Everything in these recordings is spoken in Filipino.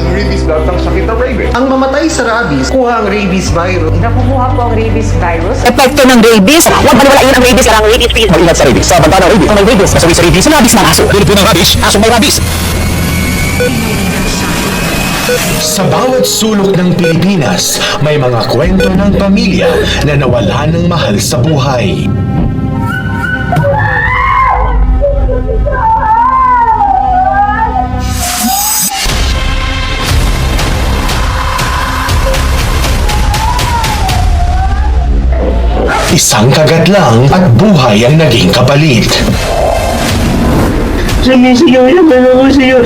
ang rabies daw ng sakit ng rabies. Ang mamatay sa rabies, kuha ang rabies virus. Nakukuha po ang rabies virus. epekto ng rabies. Huwag maniwalain ang rabies. Karang rabies free. Mag-ingat sa rabies. Sa banta ng rabies. Kung may rabies, masawi sa rabies, rabies ng aso. Dulot po ng rabies. Aso may rabies. Sa bawat sulok ng Pilipinas, may mga kwento ng pamilya na nawala ng mahal sa buhay. Isang kagat lang at buhay ang naging kapalit. Sumisigaw naman ako sa'yo.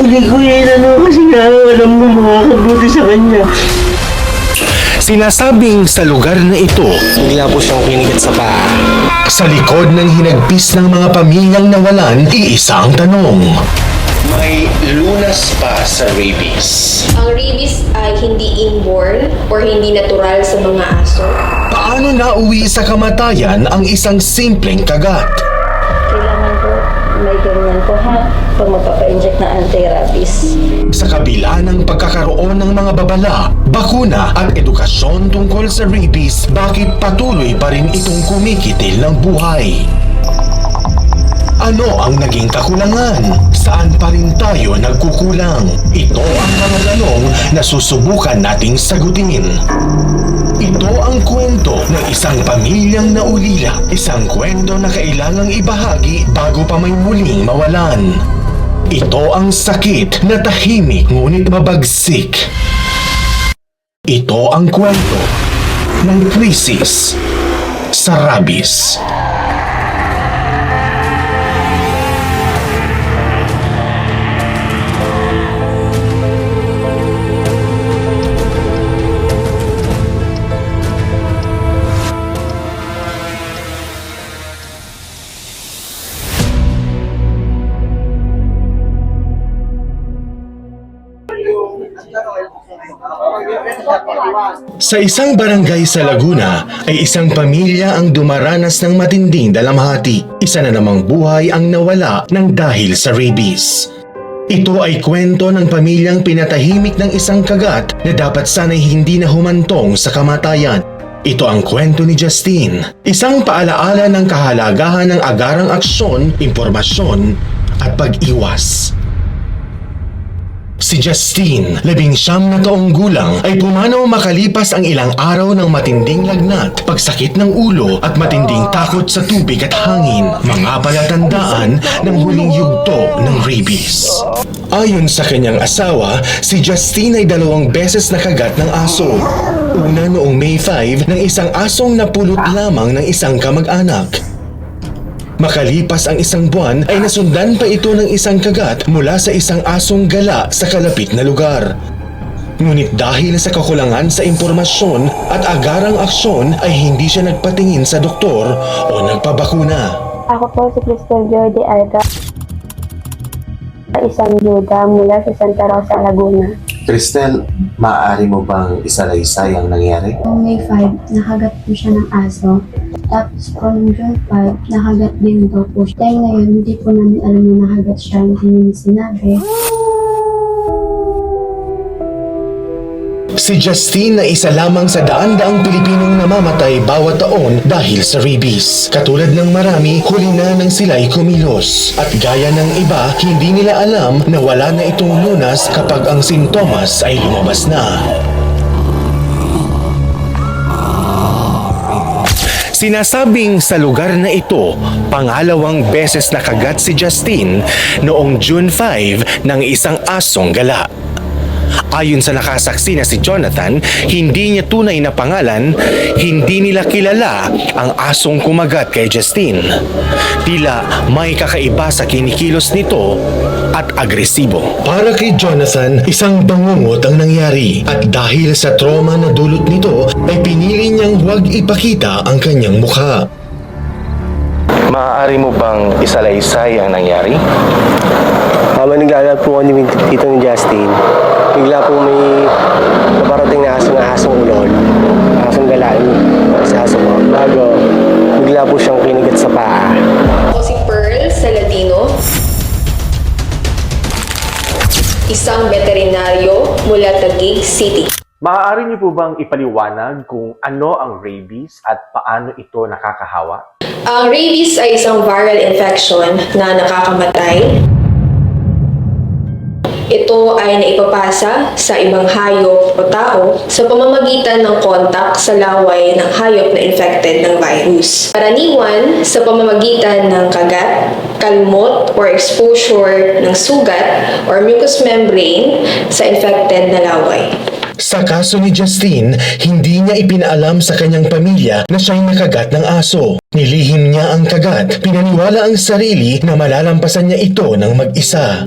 Hindi ko yan ano kasi nga alam mo makakabuti sa kanya. Sinasabing sa lugar na ito, Bigla po siyang kinigat sa paa. sa likod ng hinagpis ng mga pamilyang nawalan, iisa ang tanong. May lunas pa sa rabies. Ang rabies ay hindi inborn or hindi natural sa mga aso. Paano nauwi sa kamatayan ang isang simpleng kagat? Kailangan ko may ganyan ko ha pag magpapa-inject na anti-rabies. Sa kabila ng pagkakaroon ng mga babala, bakuna at edukasyon tungkol sa rabies, bakit patuloy pa rin itong kumikitil ng buhay? Ano ang naging kakulangan? Saan pa rin tayo nagkukulang? Ito ang mga tanong na susubukan nating sagutin. Ito ang kwento ng isang pamilyang naulila. Isang kwento na kailangang ibahagi bago pa may muling mawalan. Ito ang sakit na tahimik ngunit mabagsik. Ito ang kwento ng krisis sa rabies. Sa isang barangay sa Laguna ay isang pamilya ang dumaranas ng matinding dalamhati. Isa na namang buhay ang nawala ng dahil sa rabies. Ito ay kwento ng pamilyang pinatahimik ng isang kagat na dapat sana'y hindi na humantong sa kamatayan. Ito ang kwento ni Justine, isang paalaala ng kahalagahan ng agarang aksyon, impormasyon at pag-iwas. Si Justine, labing siyam na taong gulang, ay pumanaw makalipas ang ilang araw ng matinding lagnat, pagsakit ng ulo at matinding takot sa tubig at hangin, mga palatandaan ng huling yugto ng rabies. Ayon sa kanyang asawa, si Justine ay dalawang beses nakagat ng aso. Una noong May 5 ng isang asong napulot lamang ng isang kamag-anak. Makalipas ang isang buwan ay nasundan pa ito ng isang kagat mula sa isang asong gala sa kalapit na lugar. Ngunit dahil sa kakulangan sa impormasyon at agarang aksyon ay hindi siya nagpatingin sa doktor o nagpabakuna. Ako po si Crystal Jordi Alga, isang duda mula sa Santa Rosa, Laguna. Cristel, maaari mo bang isalaysay ang nangyari? Noong May 5, nakagat po siya ng aso. Tapos po noong June 5, nakagat din daw po siya. Dahil ngayon, hindi po namin alam na nakagat siya, hindi namin sinabi. Si Justine na isa lamang sa daan-daang Pilipinong namamatay bawat taon dahil sa rabies. Katulad ng marami, huli na nang sila'y kumilos. At gaya ng iba, hindi nila alam na wala na itong lunas kapag ang sintomas ay lumabas na. Sinasabing sa lugar na ito, pangalawang beses nakagat si Justine noong June 5 ng isang asong gala. Ayon sa nakasaksi na si Jonathan, hindi niya tunay na pangalan, hindi nila kilala ang asong kumagat kay Justine. Tila may kakaiba sa kinikilos nito at agresibo. Para kay Jonathan, isang bangungot ang nangyari at dahil sa trauma na dulot nito, ay pinili niyang huwag ipakita ang kanyang mukha. Maaari mo bang isalaysay ang nangyari? Habang naglalaro po ako ni Tito ni Justin, bigla po may naparating na aso na asong ulol. Asong galaan sa aso ko. Bago, bigla po siyang kinigat sa paa. Ako si Pearl Saladino. isang veterinaryo mula Taguig City. Maaari niyo po bang ipaliwanag kung ano ang rabies at paano ito nakakahawa? Ang rabies ay isang viral infection na nakakamatay. Ito ay naipapasa sa ibang hayop o tao sa pamamagitan ng kontak sa laway ng hayop na infected ng virus. Karaniwan sa pamamagitan ng kagat, kalmot, or exposure ng sugat or mucous membrane sa infected na laway. Sa kaso ni Justine, hindi niya ipinaalam sa kanyang pamilya na siya'y nakagat ng aso. Nilihim niya ang kagat, pinaniwala ang sarili na malalampasan niya ito ng mag-isa.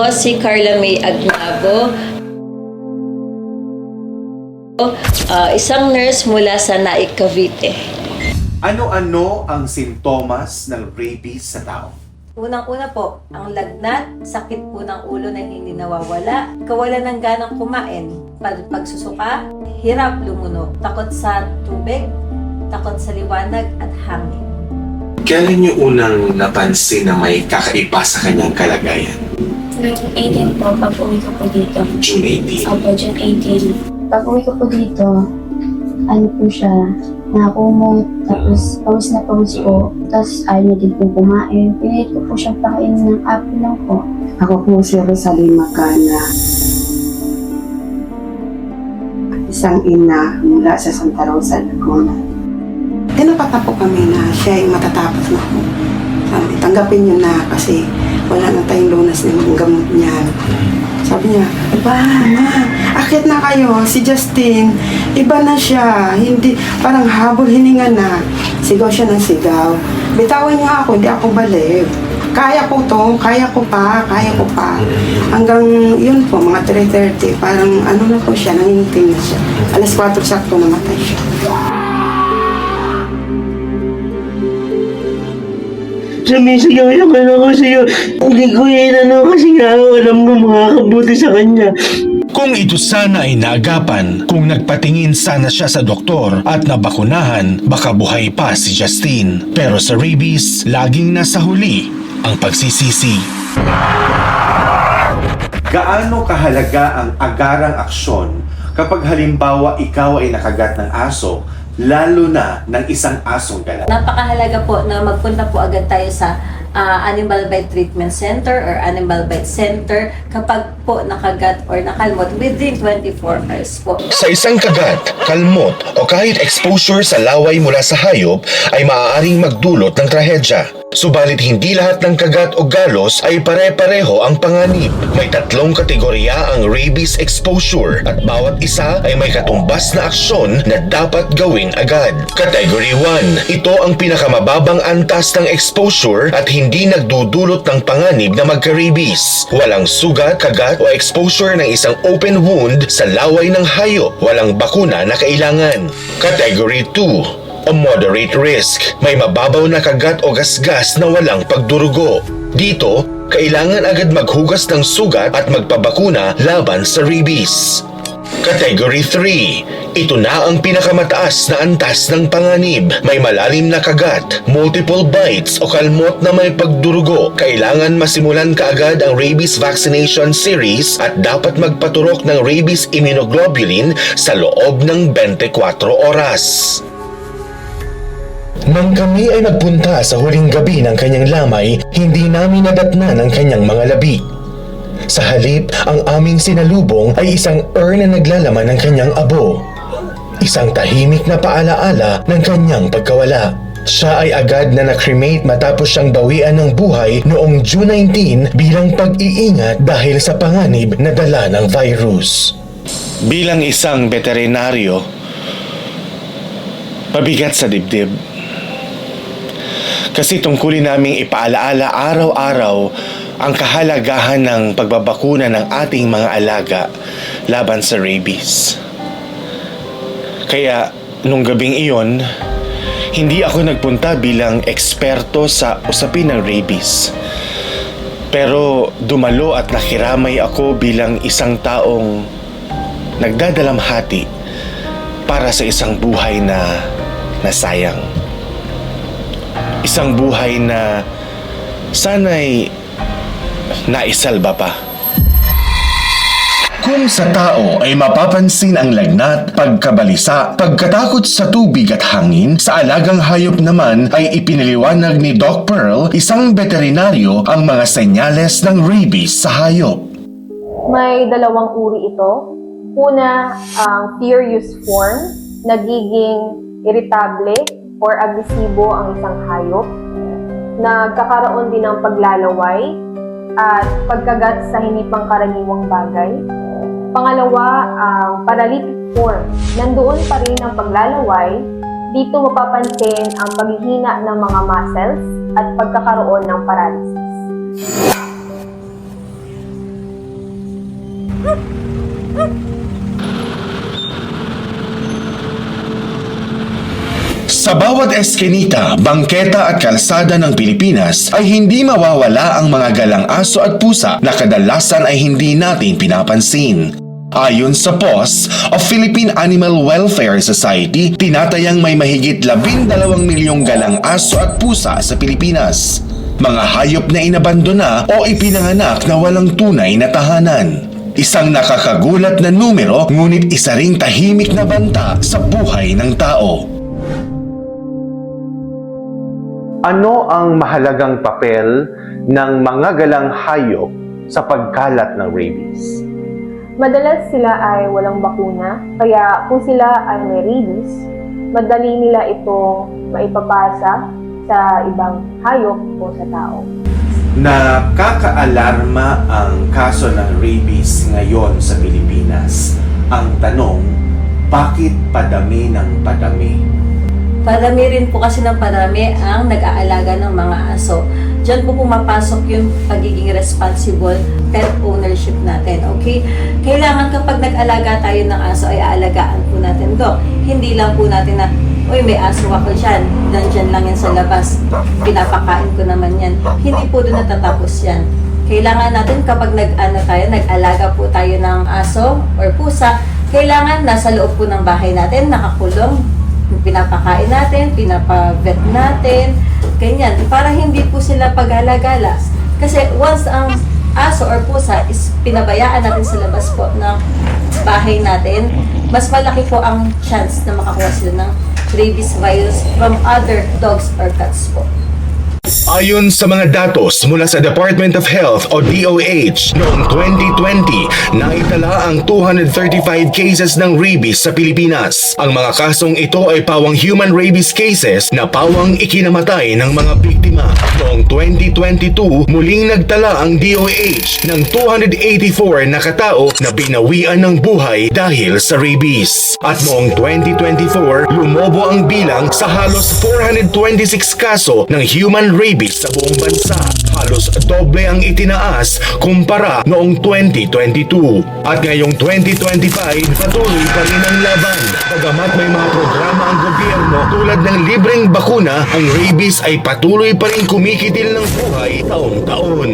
Ako si Carla May Agnabo. Ah, isang nurse mula sa Naik, Cavite. Ano-ano ang sintomas ng rabies sa tao? Unang-una po, ang lagnat, sakit po ng ulo na hindi nawawala, kawalan ng ganang kumain, pag pagsusuka, hirap lumuno, takot sa tubig, takot sa liwanag at hangin. Kailan niyo unang napansin na may kakaiba sa kanyang kalagayan? Noong 18 po, pag uwi ko po dito. June 18. Opo, June 18. Pag uwi ko po dito, ano po siya, nakumot, tapos pawis na pawis po. Tapos ayaw niya din po kumain. Pinilit ko po siyang pakainin ng apple lang po. Ako po si Rosalie Macana. Isang ina mula sa Santa Rosa, Laguna. Tinapata po kami na siya ay matatapos na po. Sabi, tanggapin niyo na kasi wala na tayong lunas na mga gamot niya. Sabi niya, Iba na, akit na kayo, si Justin, iba na siya, hindi, parang habol hininga na. Sigaw siya ng sigaw. Bitawan niyo ako, hindi ako balik. Kaya ko to, kaya ko pa, kaya ko pa. Hanggang yun po, mga 3.30, parang ano na po siya, nangingitim na siya. Alas 4 sakto namatay siya. Sumisigaw yung ano ko sa'yo. Hindi ko ano kasi nga alam mo makakabuti sa kanya. Kung ito sana ay naagapan, kung nagpatingin sana siya sa doktor at nabakunahan, baka buhay pa si Justine. Pero sa rabies, laging nasa huli ang pagsisisi. Gaano kahalaga ang agarang aksyon kapag halimbawa ikaw ay nakagat ng aso, lalo na ng isang asong gala? Napakahalaga po na magpunta po agad tayo sa ah, Animal Bite Treatment Center or Animal Bite Center kapag po nakagat or nakalmot within 24 hours po. Sa isang kagat, kalmot o kahit exposure sa laway mula sa hayop ay maaaring magdulot ng trahedya. Subalit hindi lahat ng kagat o galos ay pare-pareho ang panganib. May tatlong kategorya ang rabies exposure at bawat isa ay may katumbas na aksyon na dapat gawin agad. Category 1. Ito ang pinakamababang antas ng exposure at hindi nagdudulot ng panganib na magka-rabies. Walang sugat, kagat o exposure ng isang open wound sa laway ng hayop. Walang bakuna na kailangan. Category 2 o moderate risk. May mababaw na kagat o gasgas na walang pagdurugo. Dito, kailangan agad maghugas ng sugat at magpabakuna laban sa rabies. Category 3. Ito na ang pinakamataas na antas ng panganib. May malalim na kagat, multiple bites o kalmot na may pagdurugo. Kailangan masimulan kaagad ang rabies vaccination series at dapat magpaturok ng rabies immunoglobulin sa loob ng 24 oras. Nang kami ay nagpunta sa huling gabi ng kanyang lamay, hindi namin nadatnan ang kanyang mga labi. Sa halip, ang aming sinalubong ay isang urn na naglalaman ng kanyang abo. Isang tahimik na paalaala ng kanyang pagkawala. Siya ay agad na na-cremate matapos siyang bawian ng buhay noong June 19 bilang pag-iingat dahil sa panganib na dala ng virus. Bilang isang veterinaryo, pabigat sa dibdib. Kasi tungkulin naming ipaalaala araw-araw ang kahalagahan ng pagbabakuna ng ating mga alaga laban sa rabies. Kaya nung gabing iyon, hindi ako nagpunta bilang eksperto sa usapin ng rabies. Pero dumalo at nakiramay ako bilang isang taong nagdadalamhati para sa isang buhay na nasayang. Isang buhay na sana'y naisalba pa. Kung sa tao ay mapapansin ang lagnat, pagkabalisa, pagkatakot sa tubig at hangin, sa alagang hayop naman ay ipiniliwanag ni Doc Pearl, isang veterinaryo, ang mga senyales ng rabies sa hayop. May dalawang uri ito. Una, ang furious form, nagiging irritable or agresibo ang isang hayop. Nagkakaroon din ng paglalaway at pagkagat sa hindi pangkaraniwang bagay. Pangalawa, ang paralytic form. Nandoon pa rin ang paglalaway. Dito mapapansin ang paghihina ng mga muscles at pagkakaroon ng paralysis. Sa bawat eskinita, bangketa at kalsada ng Pilipinas ay hindi mawawala ang mga galang aso at pusa na kadalasan ay hindi natin pinapansin. Ayon sa POS o Philippine Animal Welfare Society, tinatayang may mahigit 12 milyong galang aso at pusa sa Pilipinas. Mga hayop na inabandona o ipinanganak na walang tunay na tahanan. Isang nakakagulat na numero ngunit isa ring tahimik na banta sa buhay ng tao. Ano ang mahalagang papel ng mga galang hayop sa pagkalat ng rabies? Madalas sila ay walang bakuna, kaya kung sila ay may rabies, madali nila itong maipapasa sa ibang hayop o sa tao. Nakakaalarma ang kaso ng rabies ngayon sa Pilipinas. Ang tanong, bakit padami ng padami? Parami rin po kasi ng parami ang nag-aalaga ng mga aso. Diyan po pumapasok yung pagiging responsible pet ownership natin, okay? Kailangan kapag nag-alaga tayo ng aso ay aalagaan po natin do. Hindi lang po natin na, uy, may aso ako dyan, nandyan lang yan sa labas, pinapakain ko naman yan. Hindi po doon natatapos yan. Kailangan natin kapag nag-ano tayo, nag-alaga po tayo ng aso or pusa, kailangan nasa loob po ng bahay natin, nakakulong, pinapakain natin, pinapavet natin, ganyan. Para hindi po sila pag-alagala. Kasi once ang aso or pusa is pinabayaan natin sa labas po ng bahay natin, mas malaki po ang chance na makakuha sila ng rabies virus from other dogs or cats po. Ayon sa mga datos mula sa Department of Health o DOH, noong 2020, naitala ang 235 cases ng rabies sa Pilipinas. Ang mga kasong ito ay pawang human rabies cases na pawang ikinamatay ng mga biktima. Noong 2022, muling nagtala ang DOH ng 284 na katao na binawian ng buhay dahil sa rabies. At noong 2024, lumobo ang bilang sa halos 426 kaso ng human rabies sa buong bansa. Halos doble ang itinaas kumpara noong 2022. At ngayong 2025, patuloy pa rin ang laban. Bagamat may mga programa ang gobyerno tulad ng libreng bakuna, ang rabies ay patuloy pa rin kumikitil ng buhay taong-taon.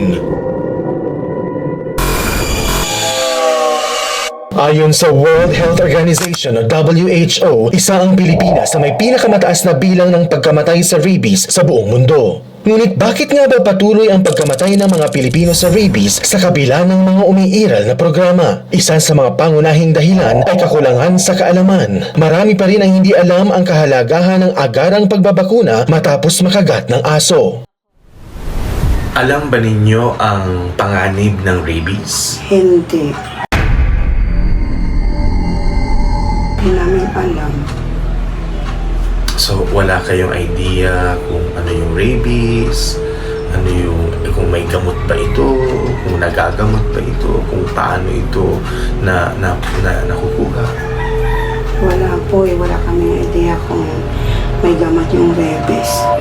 Ayon sa World Health Organization o WHO, isa ang Pilipinas na may pinakamataas na bilang ng pagkamatay sa rabies sa buong mundo. Ngunit bakit nga ba patuloy ang pagkamatay ng mga Pilipino sa rabies sa kabila ng mga umiiral na programa? Isa sa mga pangunahing dahilan ay kakulangan sa kaalaman. Marami pa rin ang hindi alam ang kahalagahan ng agarang pagbabakuna matapos makagat ng aso. Alam ba ninyo ang panganib ng rabies? Hindi. Hindi namin alam. So, wala kayong idea kung ano yung rabies, ano yung, eh, kung may gamot ba ito, kung nagagamot ba ito, kung paano ito na, na, na nakukuha. Wala po eh. Wala kami idea kung may gamat yung rabies.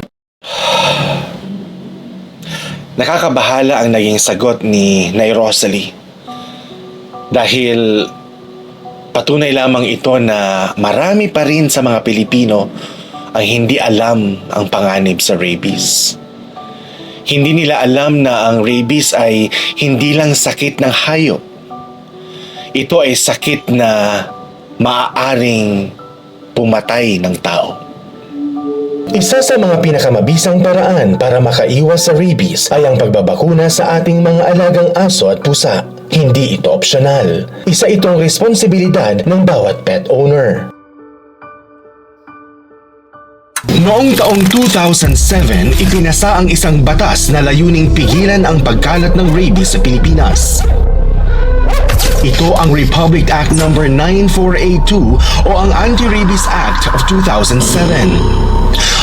Nakakabahala ang naging sagot ni Nay Rosalie. Dahil patunay lamang ito na marami pa rin sa mga Pilipino ang hindi alam ang panganib sa rabies. Hindi nila alam na ang rabies ay hindi lang sakit ng hayop. Ito ay sakit na maaaring pumatay ng tao. Isa sa mga pinakamabisang paraan para makaiwas sa rabies ay ang pagbabakuna sa ating mga alagang aso at pusa. Hindi ito opsyonal. Isa itong responsibilidad ng bawat pet owner. Noong taong 2007, ipinasa ang isang batas na layuning pigilan ang pagkalat ng rabies sa Pilipinas. Ito ang Republic Act No. 9482 o ang Anti-Rabies Act of 2007.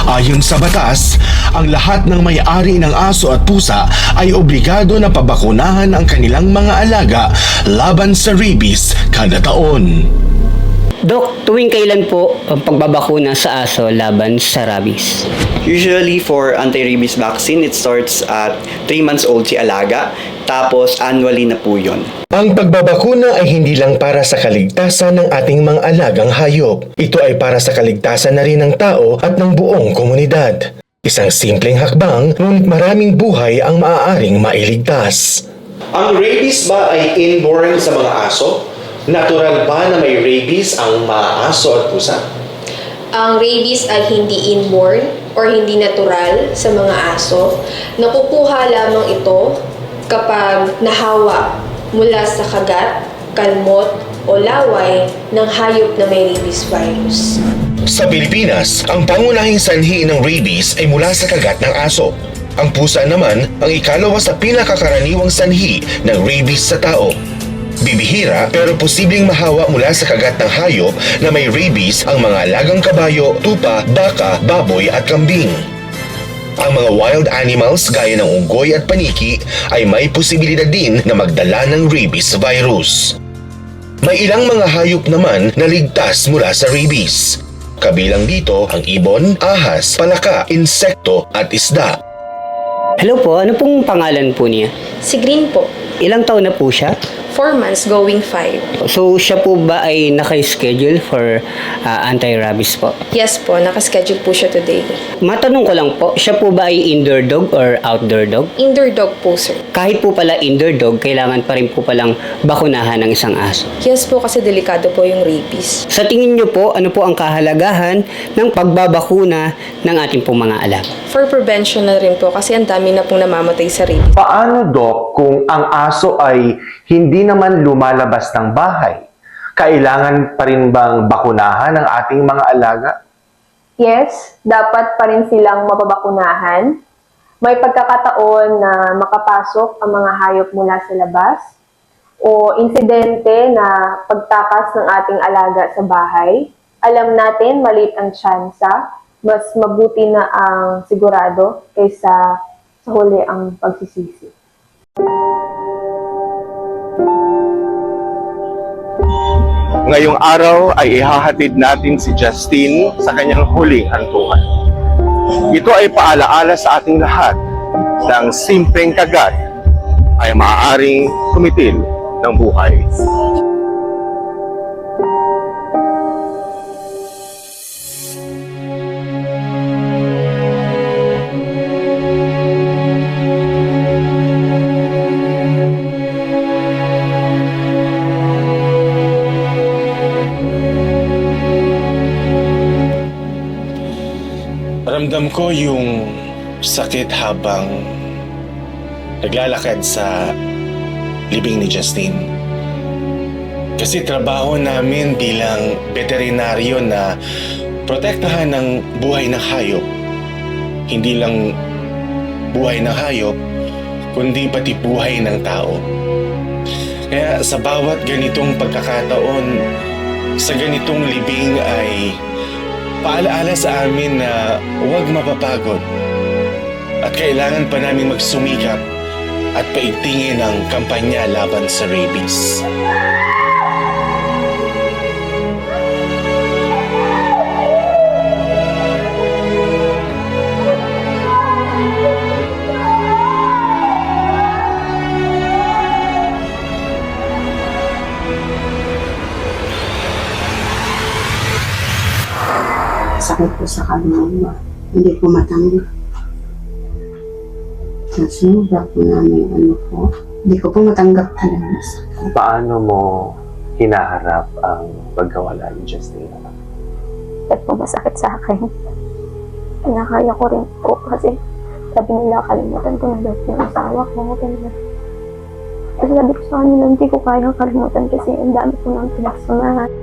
Ayon sa batas, ang lahat ng may-ari ng aso at pusa ay obligado na pabakunahan ang kanilang mga alaga laban sa rabies kada taon. Dok, tuwing kailan po ang pagbabakuna sa aso laban sa rabies? Usually for anti-rabies vaccine, it starts at 3 months old si alaga, tapos annually na po yun. Ang pagbabakuna ay hindi lang para sa kaligtasan ng ating mga alagang hayop. Ito ay para sa kaligtasan na rin ng tao at ng buong komunidad. Isang simpleng hakbang, ngunit maraming buhay ang maaaring mailigtas. Ang rabies ba ay inborn sa mga aso? Natural ba na may rabies ang mga aso at pusa? Ang rabies ay hindi inborn or hindi natural sa mga aso. Nakukuha lamang ito kapag nahawa mula sa kagat, kalmot, o laway ng hayop na may rabies virus. Sa Pilipinas, ang pangunahing sanhi ng rabies ay mula sa kagat ng aso. Ang pusa naman ang ikalawa sa pinakakaraniwang sanhi ng rabies sa tao. Bibihira pero posibleng mahawa mula sa kagat ng hayop na may rabies ang mga alagang kabayo, tupa, baka, baboy at kambing. Ang mga wild animals gaya ng unggoy at paniki ay may posibilidad din na magdala ng rabies virus. May ilang mga hayop naman na ligtas mula sa rabies. Kabilang dito ang ibon, ahas, palaka, insekto at isda. Hello po, ano pong pangalan po niya? Si Green po, Ilang taon na po siya? 4 months going 5. So siya po ba ay naka-schedule for ah, anti-rabies po? Yes po, nakaschedule po siya today. Matanong ko lang po, siya po ba ay indoor dog or outdoor dog? Indoor dog po, sir. Kahit po pala indoor dog, kailangan pa rin po palang bakunahan ng isang aso. Yes po, kasi delikado po yung rabies. Sa tingin niyo po, ano po ang kahalagahan ng pagbabakuna ng ating pong mga alaga? For prevention na rin po, kasi ang dami na pong namamatay sa rabies. Paano, Doc, kung ang aso ay hindi naman lumalabas ng bahay? Kailangan pa rin bang bakunahan ang ating mga alaga? Yes, dapat pa rin silang mapabakunahan. May pagkakataon na makapasok ang mga hayop mula sa labas o insidente na pagtakas ng ating alaga sa bahay. Alam natin maliit ang tsansa, mas mabuti na ang sigurado kaysa sa huli ang pagsisisi. Ngayong araw ay ihahatid natin si Justine sa kanyang huling hantungan. Ito ay paalaala sa ating lahat ng simpleng kagat ay maaaring tumitil ng buhay. Ko yung sakit habang naglalakad sa libing ni Justine. Kasi trabaho namin bilang veterinaryo na protektahan ng buhay ng hayop. Hindi lang buhay ng hayop, kundi pati buhay ng tao. Kaya sa bawat ganitong pagkakataon, sa ganitong libing ay paalaala sa amin na huwag mapapagod at kailangan pa namin magsumikap at paigtingin ang kampanya laban sa rabies. Sakit po sa kaluluwa. Hindi po matanggap. Nasubra po namin ano po. Hindi ko po matanggap talaga. Paano mo hinaharap ang pagkawala ni Justine? Bakit po masakit sa akin? Kinakaya ko rin po kasi sabi nila kalimutan ko na daw po yung asawa ko. Ganyan. Kasi sabi ko sa kanila, hindi ko kaya kalimutan kasi ang dami ko nang pinagsamahan.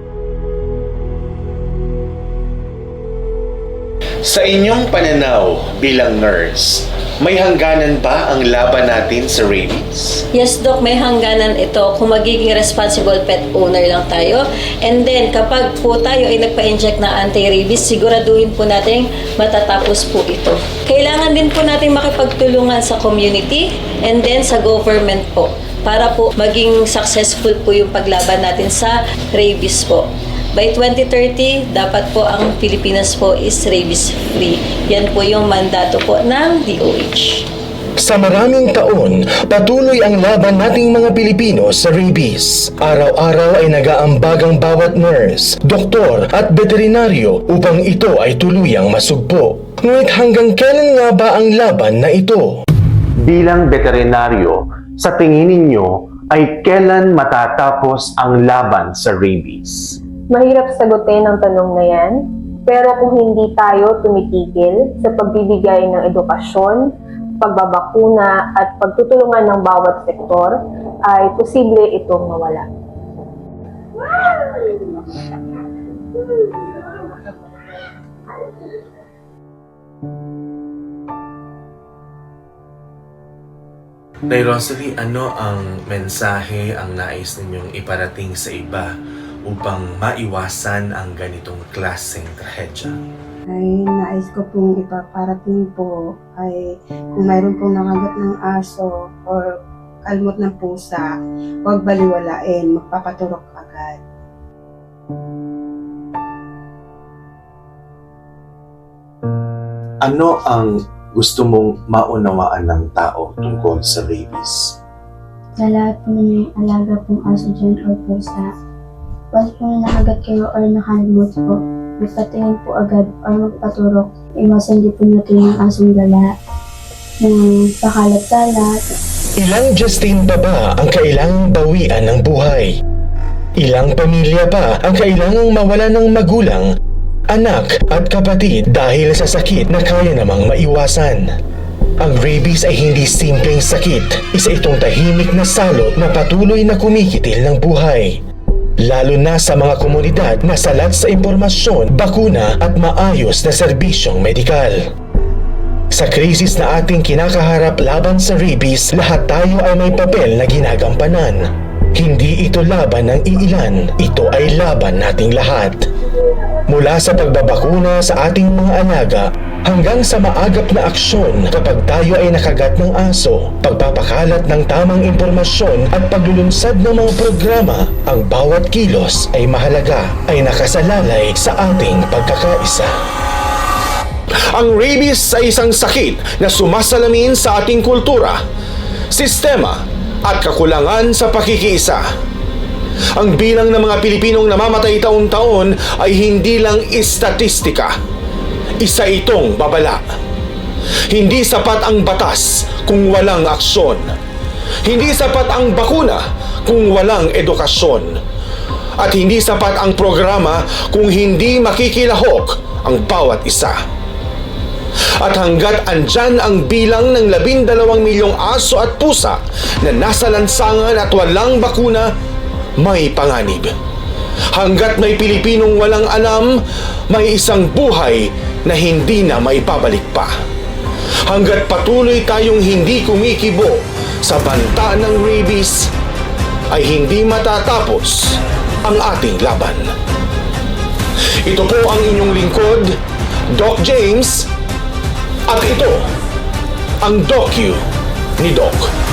Sa inyong pananaw bilang nurse, may hangganan ba ang laban natin sa rabies? Yes, Doc, may hangganan ito kung magiging responsible pet owner lang tayo. And then, kapag po tayo ay nagpa-inject na anti-rabies, siguraduhin po natin matatapos po ito. Kailangan din po natin makipagtulungan sa community and then sa government po para po maging successful po yung paglaban natin sa rabies po. By 2030, dapat po ang Pilipinas po is rabies-free. Yan po yung mandato po ng DOH. Sa maraming taon, patuloy ang laban nating mga Pilipino sa rabies. Araw-araw ay nag-aambag ang bawat nurse, doktor at veterinaryo upang ito ay tuluyang masugpo. Ngunit hanggang kailan nga ba ang laban na ito? Bilang veterinaryo, sa tingin ninyo ay kailan matatapos ang laban sa rabies? Mahirap sagutin ang tanong na yan, pero kung hindi tayo tumitigil sa pagbibigay ng edukasyon, pagbabakuna at pagtutulungan ng bawat sektor, ay posible itong mawala. Nay Rosalie, ano ang mensahe ang nais ninyong iparating sa iba upang maiwasan ang ganitong klaseng trahedya? ay nais ko pong ipaparating po ay kung mayroon pong nakagat ng aso or kalmot ng pusa, huwag baliwalain, magpapaturok agad. Ano ang gusto mong maunawaan ng tao tungkol sa rabies? Sa lahat po may alaga pong aso dyan or pusa, once po na nakagat kayo or nakalimot po, magpatingin po agad or magpaturok. Iwasan din po natin yung asong gala, yung pakalat-kalat, Ilang Justin pa ba ang kailangang bawian ng buhay? Ilang pamilya pa ang kailangang mawala ng magulang, anak at kapatid dahil sa sakit na kaya namang maiwasan? Ang rabies ay hindi simpleng sakit. Isa itong tahimik na salot na patuloy na kumikitil ng buhay. Lalo na sa mga komunidad na salat sa impormasyon, bakuna at maayos na serbisyong medikal. Sa krisis na ating kinakaharap laban sa rabies, lahat tayo ay may papel na ginagampanan. Hindi ito laban ng iilan, ito ay laban nating lahat. Mula sa pagbabakuna sa ating mga alaga hanggang sa maagap na aksyon kapag tayo ay nakagat ng aso, pagpapakalat ng tamang impormasyon at paglulunsad ng mga programa, ang bawat kilos ay mahalaga, ay nakasalalay sa ating pagkakaisa. Ang rabies ay isang sakit na sumasalamin sa ating kultura, sistema at kakulangan sa pakikiisa. Ang bilang ng mga Pilipinong namamatay taon-taon ay hindi lang istatistika. Isa itong babala. Hindi sapat ang batas kung walang aksyon. Hindi sapat ang bakuna kung walang edukasyon. At hindi sapat ang programa kung hindi makikilahok ang bawat isa. At hanggat andyan ang bilang ng labindalawang milyong aso at pusa na nasa lansangan at walang bakuna, may panganib. Hanggat may Pilipinong walang alam, may isang buhay na hindi na maipabalik pa. Hanggat patuloy tayong hindi kumikibo sa banta ng rabies, ay hindi matatapos ang ating laban. Ito po ang inyong lingkod, Doc James, at ito, ang docu ni Doc.